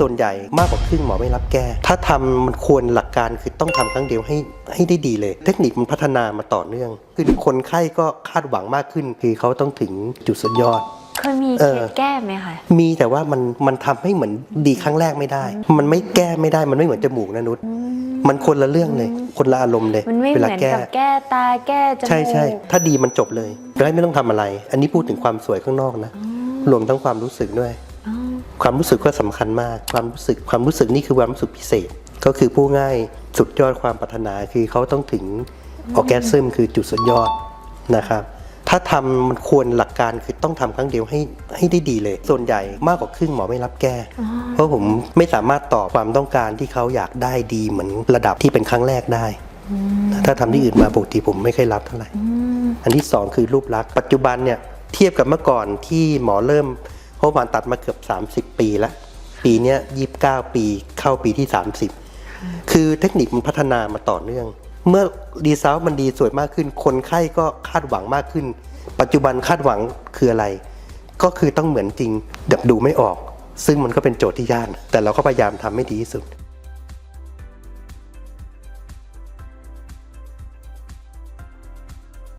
ส่วนใหญ่มากกว่าครึ่งหมอไม่รับแก้ ถ้าทำมันควรหลักการคือต้องทำครั้งเดียวให้ให้ได้ดีเลย เทคนิคมันพัฒนามาต่อเนื่องคือคนไข้ก็คาดหวังมากขึ้น คือเขาต้องถึงจุดสุดยอดเคยมีเอเคอสแก้ไหมคะมีแต่ว่ามันมันทำให้เหมือนดีครั้งแรกไม่ได้ มันไม่แก้ไม่ได้มันไม่เหมือนจมูกนะนุชมันคนละเรื่องเลย คนละอารมณ์เลยมันไม่เวเหลามือนแก้กับแก้ตาแก้จมูกใช่ใช่ถ้าดีมันจบเลยแล้วไม่ต้องทำอะไร อันนี้พูดถึงความสวยข้างนอกนะรวมทั้งความรู้สึกด้วยอ๋อ ความรู้สึกก็สำคัญมาก ความรู้สึกความรู้สึกนี่คือความรู้สึกพิเศษ ก็คือผู้ง่ายสุดยอดความปรารถนาคือเขาต้องถึงออแกซึมคือจุดสุดยอดนะครับถ้าทำมันควรหลักการคือต้องทำครั้งเดียวให้ให้ได้ดีเลย ส่วนใหญ่มากกว่าครึ่งหมอไม่รับแก้ เพราะผมไม่สามารถตอบความต้องการที่เขาอยากได้ดีเหมือนระดับที่เป็นครั้งแรกได้ ถ้าทำที่อื่นมาปกติผมไม่ค่อยรับเท่าไหร่ อันที่สองคือรูปลักษณ์ปัจจุบันเนี่ยเทียบกับเมื่อก่อนที่หมอเริ่ม เพราะผ่าตัดมาเกือบ 30 ปีแล้ว ปีนี้ยีบเก้าปีเข้าปีที่ 30 คือเทคนิคมันพัฒนามาต่อเนื่อง เมื่อดีเซลมันดีสวยมากขึ้น คนไข้ก็คาดหวังมากขึ้น ปัจจุบันคาดหวังคืออะไร ก็คือต้องเหมือนจริงเดบดูไม่ออก ซึ่งมันก็เป็นโจทย์ที่ยากแต่เราก็พยายามทำให้ดีที่สุด